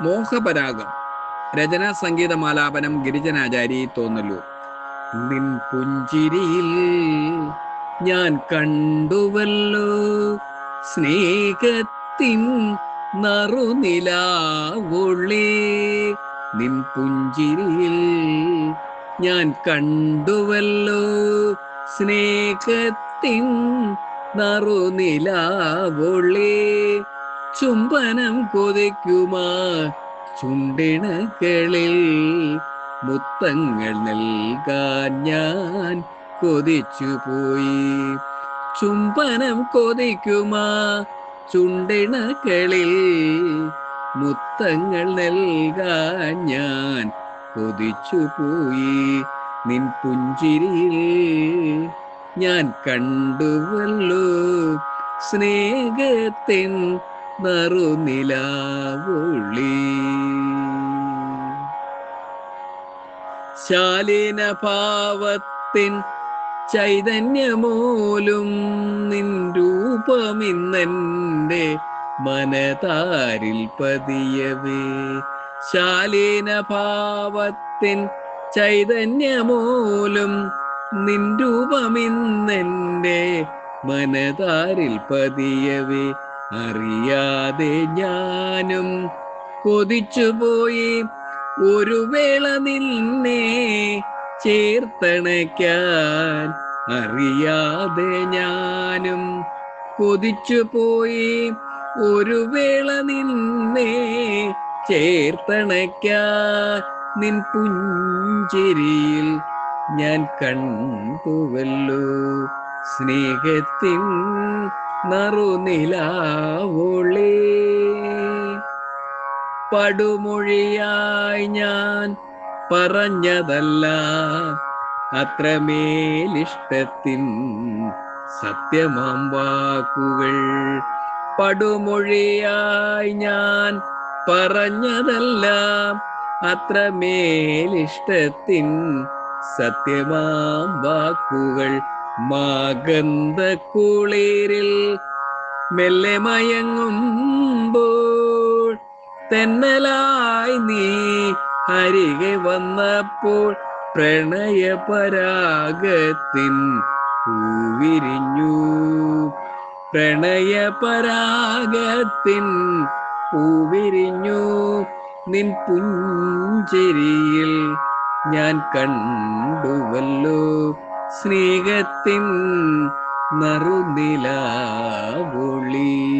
മോഹപരാഗം. രചനാ സംഗീതമാലാപനം ഗിരിജനാചാരി തോന്നലൂർ നിൻ പുഞ്ചിരിയിൽ ഞാൻ കണ്ടുവല്ലോ സ്നേഹത്തിൻ നറുനിലാവൊളി. നിൻ പുഞ്ചിരിയിൽ ഞാൻ കണ്ടുവല്ലോ സ്നേഹത്തിൻ നറുനിലാവൊളി. ചുംബനം കൊതിക്കുമാ ചുണ്ടിണകളിൽ മുത്തങ്ങൾ നൽകാൻ ഞാൻ കൊതിച്ചു പോയി ചുംബനം കൊതിക്കുമാ ചുണ്ടിണകളിൽ മുത്തങ്ങൾ നൽകാൻ ഞാൻ കൊതിച്ചു പോയി നിൻ പുഞ്ചിരിയിൽ ഞാൻ കണ്ടുവല്ലോ സ്നേഹത്തിൻ നറുനിലാവൊളി ശാലീന ഭാവത്തിൻ ചൈതന്യമൂലും നിൻ രൂപമിന്നെന്റെ മനതാരിൽ പതിയവേ. ശാലീന ഭാവത്തിൻ ചൈതന്യമൂലും നിൻ രൂപമിന്നെന്റെ മനതാരിൽ പതിയവേ. അറിയാതെ ഞാനും കൊതിച്ചുപോയി ഒരു വേള നിന്നെ ചേർത്തണയ്ക്കാൻ അറിയാതെ ഞാനും കൊതിച്ചുപോയി ഒരു വേള നിന്നെ ചേർത്തണയ്ക്കാൻ നിൻ പുഞ്ചിരിയിൽ ഞാൻ കണ്ടുവല്ലോ. സ്നേഹത്തിൻ നറുനിലാവൊളി. പടുമൊഴിയായി ഞാൻ പറഞ്ഞതല്ല. അത്രമേലിഷ്ടത്തിൻ സത്യമാം വാക്കുകൾ. പടുമൊഴിയായി ഞാൻ പറഞ്ഞതല്ല. അത്രമേലിഷ്ടത്തിൻ സത്യമാം വാക്കുകൾ. മാഗന്ധ കുളിരിൽ മെല്ലെ മയങ്ങുമ്പോൾ തെന്നലായി നീ അരികെ വന്നപ്പോൾ പ്രണയപരാഗത്തിൻ പൂവിരിഞ്ഞു. പ്രണയപരാഗത്തിൻ പൂവിരിഞ്ഞു. നിൻ പുഞ്ചിരിയിൽ ഞാൻ കണ്ടുവല്ലോ. സ്നേഹത്തിൻ നറുനിലാവൊളി.